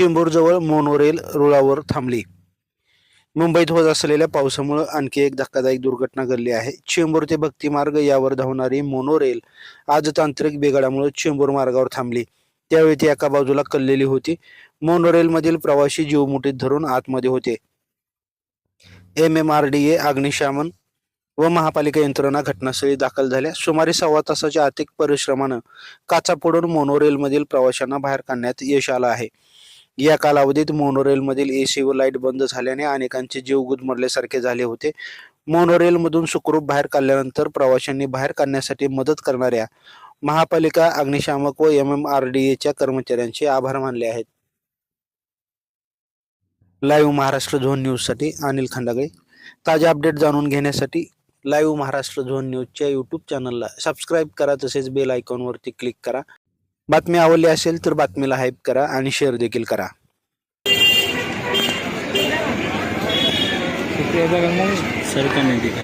चेंबूरजवळ monorail रुळावर थांबली. मुंबईत होत असलेल्या पावसामुळे आणखी एक धक्कादायक दुर्घटना घडली आहे. चेंबूर ते भक्ती मार्ग यावर धावणारी मोनोरेल आज तांत्रिक बिघाडामुळे चेंबूर मार्गावर थांबली. त्यावेळी ती एका बाजूला कललेली होती. मोनोरेलमधील प्रवासी जीव मुठीत धरून आतमध्ये होते. M M R D A अग्निशामन व महापालिका यंत्रणा घटनास्थळी दाखल झाल्या. सुमारे सव्वा तासाच्या आर्थिक परिश्रमानं काचा पडून मोनोरेलमधील प्रवाशांना बाहेर काढण्यात यश आलं आहे. या कालावधीत मोनोरेलमधील सी व लाइट बंद झाल्याने अनेकांचे जीव गुदमरल्यासारखे झाले होते. मोनोरेलमधून सुखरूप बाहेर काढल्यानंतर प्रवाशांनी बाहेर काढण्यासाठी मदत करणाऱ्या महापालिका अग्निशामक व एम एम आर डी एच्या कर्मचाऱ्यांचे आभार मानले आहेत. लाईव्ह महाराष्ट्र झोन न्यूजसाठी अनिल खंडागळे. ताजे अपडेट जाणून घेण्यासाठी लाईव्ह महाराष्ट्र झोन न्यूजच्या यूट्यूब चॅनलला सबस्क्राईब करा तसेच बेल आयकॉनवरती क्लिक करा. बातमी आवडली असेल तर बातमीला हाईप करा आणि शेअर देखील करा. सर